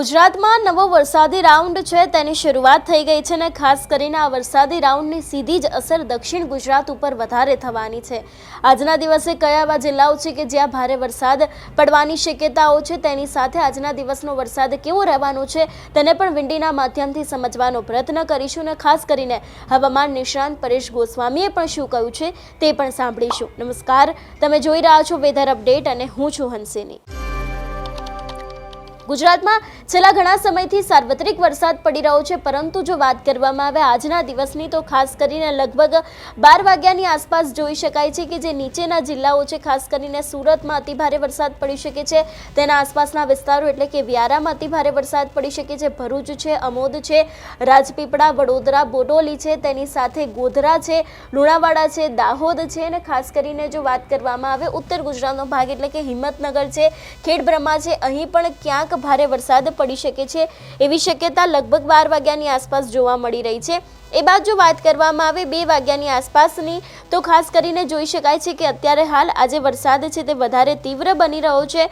ગુજરાતમાં નવો વરસાદી રાઉન્ડ છે, તેની શરૂઆત થઈ ગઈ છે અને ખાસ કરીને આ વરસાદી રાઉન્ડની સીધી જ અસર દક્ષિણ ગુજરાત ઉપર વધારે થવાની છે. આજના દિવસે કયા એવા જિલ્લાઓ છે કે જ્યાં ભારે વરસાદ પડવાની શક્યતાઓ છે, તેની સાથે આજના દિવસનો વરસાદ કેવો રહેવાનો છે, તેને પણ વિંડીના માધ્યમથી સમજવાનો પ્રયત્ન કરીશું અને ખાસ કરીને હવામાન નિષ્ણાંત પરેશ ગોસ્વામીએ પણ શું કહ્યું છે, તે પણ સાંભળીશું. નમસ્કાર, તમે જોઈ રહ્યા છો વેધર અપડેટ અને હું છું હંસિની. ગુજરાતમાં છેલ્લા ઘણા સમયથી સાર્વત્રિક વરસાદ પડી રહ્યો છે, પરંતુ જો વાત કરવામાં આવે આજના દિવસની, તો ખાસ કરીને લગભગ બાર વાગ્યાની આસપાસ જોઈ શકાય છે કે જે નીચેના જિલ્લાઓ છે, ખાસ કરીને સુરતમાં અતિભારે વરસાદ પડી શકે છે. તેના આસપાસના વિસ્તારો એટલે કે વ્યારામાં અતિભારે વરસાદ પડી શકે છે. ભરૂચ છે, અમોદ છે, રાજપીપળા, વડોદરા, બોડોલી છે, તેની સાથે ગોધરા છે, લુણાવાડા છે, દાહોદ છે અને ખાસ કરીને જો વાત કરવામાં આવે, ઉત્તર ગુજરાતનો ભાગ એટલે કે હિંમતનગર છે, ખેડબ્રહ્મા છે. અહીં પણ ક્યાંક ભારે વરસાદ પડી શકે છે એવી શક્યતા લગભગ બાર વાગ્યાની આસપાસ જોવા મળી રહી છે. એ બાદ જો વાત કરવામાં આવે બે વાગ્યાની આસપાસની, તો ખાસ કરીને જોઈ શકાય છે કે અત્યારે હાલ આજે વરસાદ છે તે વધારે તીવ્ર બની રહ્યો છે.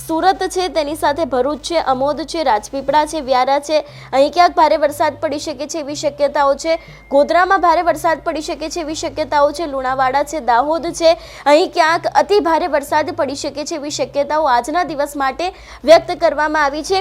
સુરત છે તેની સાથે ભરૂચ છે, અમોદ છે, રાજપીપળા છે, વ્યારા છે. અહીં ક્યાંક ભારે વરસાદ પડી શકે છે એવી શક્યતાઓ છે. ગોધરામાં ભારે વરસાદ પડી શકે છે એવી શક્યતાઓ છે. લુણાવાડા છે, દાહોદ છે. અહીં ક્યાંક અતિ ભારે વરસાદ પડી શકે છે એવી શક્યતાઓ આજના દિવસ માટે વ્યક્ત કરવામાં આવી છે.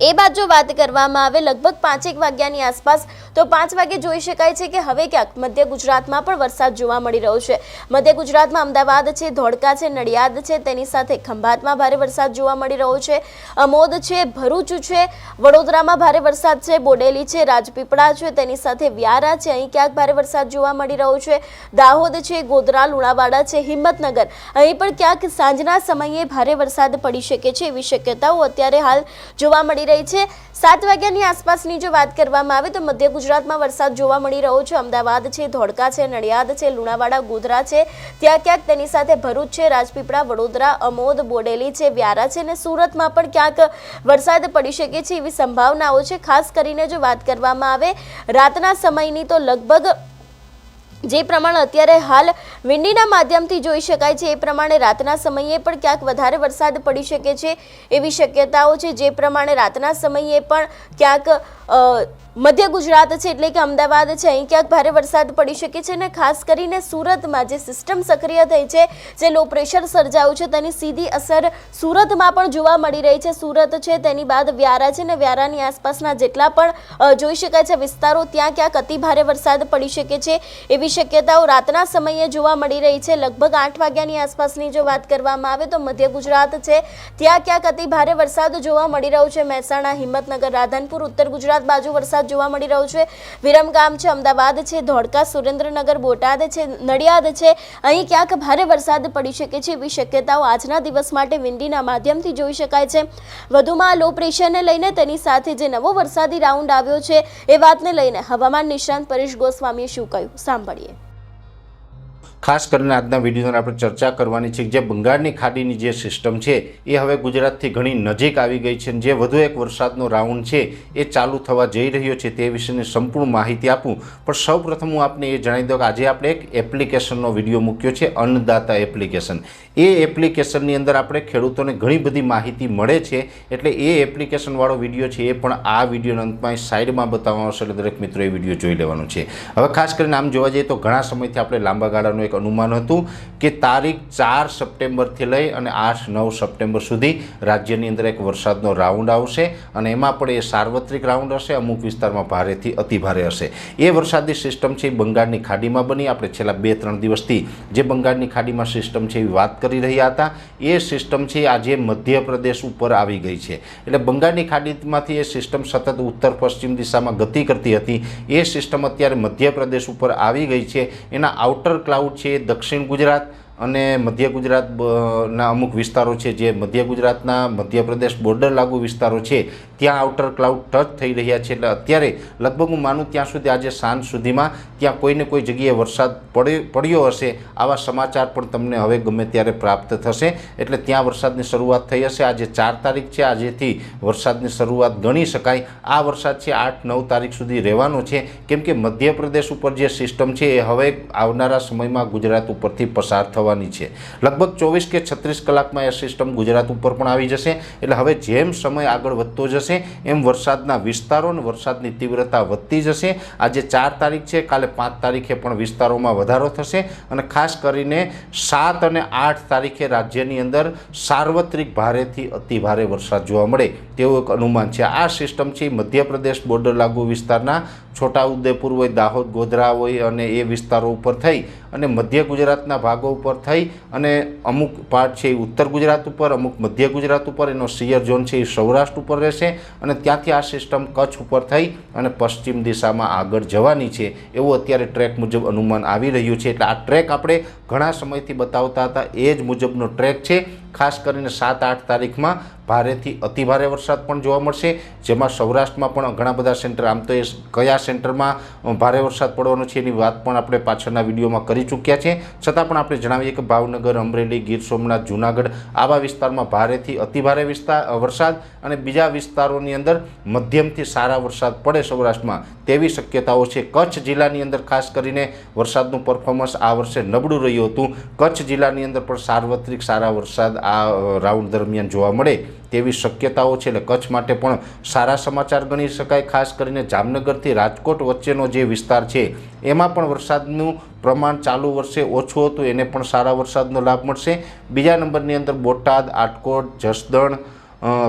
એ બાદ જો વાત કરવામાં આવે લગભગ પાંચેક વાગ્યાની આસપાસ, તો પાંચ વાગે જોઈ શકાય છે કે હવે ક્યાંક મધ્ય ગુજરાતમાં પણ વરસાદ જોવા મળી રહ્યો છે. મધ્ય ગુજરાતમાં અમદાવાદ છે, ધોળકા છે, નડિયાદ છે, તેની સાથે ખંભાતમાં ભારે વરસાદ જોવા મળી રહ્યો છે. અમોદ છે, ભરૂચ છે, વડોદરામાં ભારે વરસાદ છે, બોડેલી છે, રાજપીપળા છે, તેની સાથે વ્યારા છે, અહીં ક્યાંક ભારે વરસાદ જોવા મળી રહ્યો છે. દાહોદ છે, ગોધરા, લુણાવાડા છે, હિંમતનગર, અહીં પણ ક્યાંક સાંજના સમયે ભારે વરસાદ પડી શકે છે એવી શક્યતાઓ અત્યારે હાલ જોવા મળી રહી છે. સાત વાગ્યાની આસપાસની જો વાત કરવામાં આવે તો મધ્ય ગુજરાતમાં વરસાદ જોવા મળી રહ્યો છે. અમદાવાદ છે, ધોળકા છે, નડિયાદ છે, લુણાવાડા, ગોધરા છે. ત્યાં ક્યાંક તેની સાથે ભરૂચ છે, રાજપીપળા, વડોદરા, અમોદ, બોડેલી છે, વ્યારા છે અને સુરતમાં પણ ક્યાંક વરસાદ પડી શકે છે એવી સંભાવનાઓ છે. ખાસ કરીને જો વાત કરવામાં આવે, રાતના સમયની તો લગભગ જે પ્રમાણે અત્યારે હાલ વિંડીના માધ્યમથી જોઈ શકાય છે, એ પ્રમાણે રાતના સમયે પણ ક્યાંક વધારે વરસાદ પડી શકે છે, એવી શક્યતાઓ છે, જે પ્રમાણે રાતના સમયે પણ ક્યાંક મધ્ય ગુજરાત છે એટલે કે અમદાવાદ છે. અહીં ક્યાંક ભારે વરસાદ પડી શકે છે અને ખાસ કરીને સુરતમાં જે સિસ્ટમ સક્રિય થઈ છે, જે લો પ્રેશર સર્જાયું છે તેની સીધી અસર સુરતમાં પણ જોવા મળી રહી છે. સુરત છે, તેની બાદ વ્યારા છે ને વ્યારાની આસપાસના જેટલા પણ જોઈ શકાય છે વિસ્તારો ત્યાં ક્યાંક અતિ ભારે વરસાદ પડી શકે છે. એવી શક્યતાઓ રાતના સમયે જોવા મળી રહી છે. લગભગ આઠ વાગ્યાની આસપાસની જો વાત કરવામાં આવે તો મધ્ય ગુજરાત છે, ત્યાં ક્યાંક અતિ ભારે વરસાદ જોવા મળી રહ્યો છે. મહેસાણા, હિંમતનગર, રાધનપુર, ઉત્તર ગુજરાત બાજુ વરસાદ જોવા મળી રહ્યો છે. વિરમગામ છે, અમદાવાદ છે, ધોળકા, સુરેન્દ્રનગર, બોટાદ છે, નડિયાદ છે. અહીં ક્યાંક ભારે વરસાદ પડી શકે છે એવી શક્યતાઓ આજના દિવસ માટે વિંડીના માધ્યમથી જોઈ શકાય છે. વધુમાં લો પ્રેશરને લઈને તેની સાથે જે નવો વરસાદી રાઉન્ડ આવ્યો છે, એ વાતને લઈને હવામાન નિષ્ણાંત પરેશ ગોસ્વામીએ શું કહ્યું? સાંભળીએ. ખાસ કરીને આજના વિડીયોની આપણે ચર્ચા કરવાની છે જે બંગાળની ખાડીની જે સિસ્ટમ છે, એ હવે ગુજરાતથી ઘણી નજીક આવી ગઈ છે જે વધુ એક વરસાદનો રાઉન્ડ છે, એ ચાલુ થવા જઈ રહ્યો છે તે વિશેની સંપૂર્ણ માહિતી આપું. પણ સૌપ્રથમ હું આપને એ જણાવી દઉં કે આજે આપણે એક એપ્લિકેશનનો વીડિયો મૂક્યો છે, અન્નદાતા એપ્લિકેશન. એ એપ્લિકેશનની અંદર આપણે ખેડૂતોને ઘણી બધી માહિતી મળે છે, એટલે એ એપ્લિકેશનવાળો વીડિયો છે એ પણ આ વિડીયોના અંતમાં સાઈડમાં બતાવવાનો છે એટલે દરેક મિત્રો એ વીડિયો જોઈ લેવાનો છે. હવે ખાસ કરીને આમ જોવા જઈએ તો ઘણા સમયથી આપણે લાંબા ગાળાનો અનુમાન હતું કે તારીખ ચાર સપ્ટેમ્બરથી લઈ અને આઠ નવ સપ્ટેમ્બર સુધી રાજ્યની અંદર એક વરસાદનો રાઉન્ડ આવશે અને એમાં પણ એ સાર્વત્રિક રાઉન્ડ હશે, અમુક વિસ્તારમાં ભારેથી અતિભારે હશે. એ વરસાદી સિસ્ટમ છે એ બંગાળની ખાડીમાં બની. આપણે છેલ્લા બે ત્રણ દિવસથી જે બંગાળની ખાડીમાં સિસ્ટમ છે એવી વાત કરી રહ્યા હતા. એ સિસ્ટમ છે આજે મધ્યપ્રદેશ ઉપર આવી ગઈ છે. એટલે બંગાળની ખાડીમાંથી એ સિસ્ટમ સતત ઉત્તર પશ્ચિમ દિશામાં ગતિ કરતી હતી. એ સિસ્ટમ અત્યારે મધ્યપ્રદેશ ઉપર આવી ગઈ છે. એના આઉટર ક્લાઉડ છે દક્ષિણ ગુજરાત અને મધ્ય ગુજરાત ના અમુક વિસ્તારો છે, જે મધ્ય ગુજરાતના મધ્યપ્રદેશ બોર્ડર લાગુ વિસ્તારો છે, ત્યાં આઉટર ક્લાઉડ ટચ થઈ રહ્યા છે. એટલે અત્યારે લગભગ હું માનું ત્યાં સુધી આજે સાંજ સુધીમાં ત્યાં કોઈને કોઈ જગ્યાએ વરસાદ પડે પડ્યો હશે, આવા સમાચાર પણ તમને હવે ગમે ત્યારે પ્રાપ્ત થશે. એટલે ત્યાં વરસાદની શરૂઆત થઈ હશે. આજે ચાર તારીખ છે, આજેથી વરસાદની શરૂઆત ગણી શકાય. આ વરસાદ છે, આઠ, નવ તારીખ સુધી રહેવાનો છે. કેમ કે મધ્યપ્રદેશ ઉપર જે સિસ્ટમ છે, એ હવે આવનારા સમયમાં ગુજરાત ઉપરથી પસાર થવાની થવાની છે. લગભગ ચોવીસ કે છત્રીસ કલાકમાં એ સિસ્ટમ ગુજરાત ઉપર પણ આવી જશે. એટલે હવે જેમ સમય આગળ વધતો જશે, એમ વરસાદના વિસ્તારો અને વરસાદની તીવ્રતા વધતી જશે. આજે ચાર તારીખ છે, કાલે પાંચ તારીખે પણ વિસ્તારોમાં વધારો થશે અને ખાસ કરીને સાત અને આઠ તારીખે રાજ્યની અંદર સાર્વત્રિક ભારેથી અતિ ભારે વરસાદ જોવા મળે તેવું એક અનુમાન છે. આ સિસ્ટમ છે મધ્યપ્રદેશ બોર્ડર લાગુ વિસ્તારના છોટાઉદેપુર હોય, દાહોદ, ગોધરા હોય અને એ વિસ્તારો ઉપર થઈ અને મધ્ય ગુજરાતના ભાગો ઉપર થઈ અને અમુક પાર્ટ છે એ ઉત્તર ગુજરાત ઉપર, અમુક મધ્ય ગુજરાત ઉપર, એનો સિયર ઝોન છે એ સૌરાષ્ટ્ર ઉપર રહેશે અને ત્યાંથી આ સિસ્ટમ કચ્છ ઉપર થઈ અને પશ્ચિમ દિશામાં આગળ જવાની છે. એવું અત્યારે ટ્રેક મુજબ અનુમાન આવી રહ્યું છે. એટલે આ ટ્રેક આપણે ઘણા સમયથી બતાવતા હતા. એ જ મુજબનો ટ્રેક છે. ખાસ કરીને સાત આઠ તારીખમાં ભારેથી અતિભારે વરસાદ પણ જોવા મળશે. જેમાં સૌરાષ્ટ્રમાં પણ ઘણા બધા સેન્ટર, આમ તો એ કયા સેન્ટરમાં ભારે વરસાદ પડવાનો છે એની વાત પણ આપણે પાછળના વિડીયોમાં કરી ચૂક્યા છે. છતાં પણ આપણે જણાવીએ કે ભાવનગર, અમરેલી, ગીર સોમનાથ, જૂનાગઢ આવા વિસ્તારમાં ભારેથી અતિભારે વિસ્તાર વરસાદ અને બીજા વિસ્તારોની અંદર મધ્યમથી સારા વરસાદ પડે સૌરાષ્ટ્રમાં તેવી શક્યતાઓ છે. કચ્છ જિલ્લાની અંદર ખાસ કરીને વરસાદનું પરફોર્મન્સ આ વર્ષે નબળું રહ્યું હતું. કચ્છ જિલ્લાની અંદર પણ સાર્વત્રિક સારા વરસાદ આ રાઉન્ડ દરમિયાન જોવા મળે તેવી શક્યતાઓ છે. એટલે કચ્છ માટે પણ સારા સમાચાર ગણી શકાય, ખાસ કરીને જામનગરથી રાજકોટ વચ્ચેનો જે વિસ્તાર છે, એમાં પણ વરસાદનું પ્રમાણ ચાલુ વર્ષે ઓછું હતું. એને પણ સારા વરસાદનો લાભ મળશે. બીજા નંબરની અંદર બોટાદ, આટકોટ, જસદણ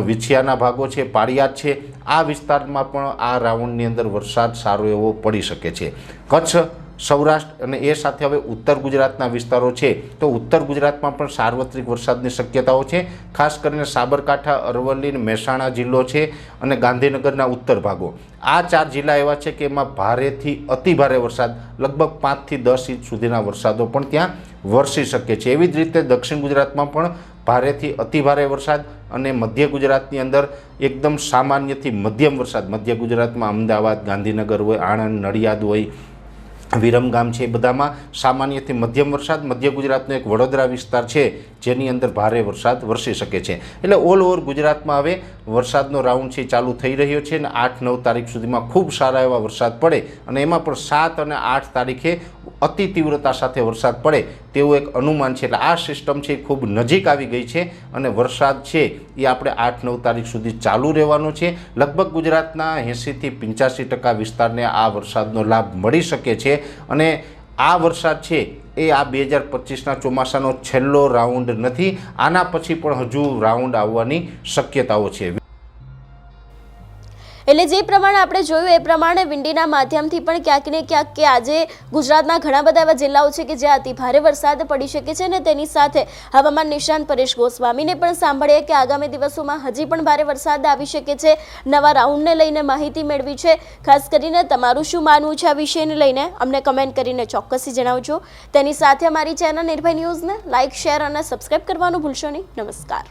વિછિયાના ભાગો છે, પાળિયાદ છે. આ વિસ્તારમાં પણ આ રાઉન્ડની અંદર વરસાદ સારો એવો પડી શકે છે. કચ્છ સૌરાષ્ટ્ર અને એ સાથે હવે ઉત્તર ગુજરાતના વિસ્તારો છે. તો ઉત્તર ગુજરાતમાં પણ સાર્વત્રિક વરસાદની શક્યતાઓ છે. ખાસ કરીને સાબરકાંઠા, અરવલ્લી, મહેસાણા જિલ્લો છે અને ગાંધીનગરના ઉત્તર ભાગો. આ ચાર જિલ્લા એવા છે કે એમાં ભારેથી અતિ ભારે વરસાદ, લગભગ પાંચથી દસ ઇંચ સુધીના વરસાદો પણ ત્યાં વરસી શકે છે. એવી જ રીતે દક્ષિણ ગુજરાતમાં પણ ભારેથી અતિ ભારે વરસાદ અને મધ્ય ગુજરાતની અંદર એકદમ સામાન્યથી મધ્યમ વરસાદ. મધ્ય ગુજરાતમાં અમદાવાદ, ગાંધીનગર હોય, આણંદ, નડિયાદ હોય વિરમગામ છે એ બધામાં સામાન્યથી મધ્યમ વરસાદ, મધ્ય ગુજરાતનો એક વડોદરા વિસ્તાર છે, જેની અંદર ભારે વરસાદ વરસી શકે છે. એટલે ઓલ ઓવર ગુજરાતમાં હવે વરસાદનો રાઉન્ડ છે ચાલુ થઈ રહ્યો છે અને આઠ નવ તારીખ સુધીમાં ખૂબ સારા એવા વરસાદ પડે અને એમાં પણ સાત અને આઠ તારીખે અતિ તીવ્રતા સાથે વરસાદ પડે તેવું એક અનુમાન છે. એટલે આ સિસ્ટમ છે એ ખૂબ નજીક આવી ગઈ છે અને વરસાદ છે એ આપણે આઠ નવ તારીખ સુધી ચાલુ રહેવાનો છે. લગભગ ગુજરાતના એંસીથી પંચ્યાસી ટકા વિસ્તારને આ વરસાદનો લાભ મળી શકે છે અને આ વરસાદ છે એ આ બે હજાર પચીસના ચોમાસાનો છેલ્લો રાઉન્ડ નથી. આના પછી પણ હજુ રાઉન્ડ આવવાની શક્યતાઓ છે. એટલે જે પ્રમાણે આપણે જોયું, એ પ્રમાણે વિંડીના માધ્યમથી પણ ક્યાંક ને ક્યાંક કે આજે ગુજરાતના ઘણા બધા એવા જિલ્લાઓ છે કે જ્યાં અતિ ભારે વરસાદ પડી શકે છે અને તેની સાથે હવામાન નિષ્ણાંત પરેશ ગોસ્વામીને પણ સાંભળીએ કે આગામી દિવસોમાં હજી પણ ભારે વરસાદ આવી શકે છે. નવા રાઉન્ડને લઈને માહિતી મેળવી છે. ખાસ કરીને તમારું શું માનવું છે આ વિષયને લઈને? અમને કમેન્ટ કરીને ચોક્કસથી જણાવજો. તેની સાથે અમારી ચેનલ નિર્ભય ન્યૂઝને લાઇક શેર અને સબસ્ક્રાઇબ કરવાનું ભૂલશો નહીં. નમસ્કાર.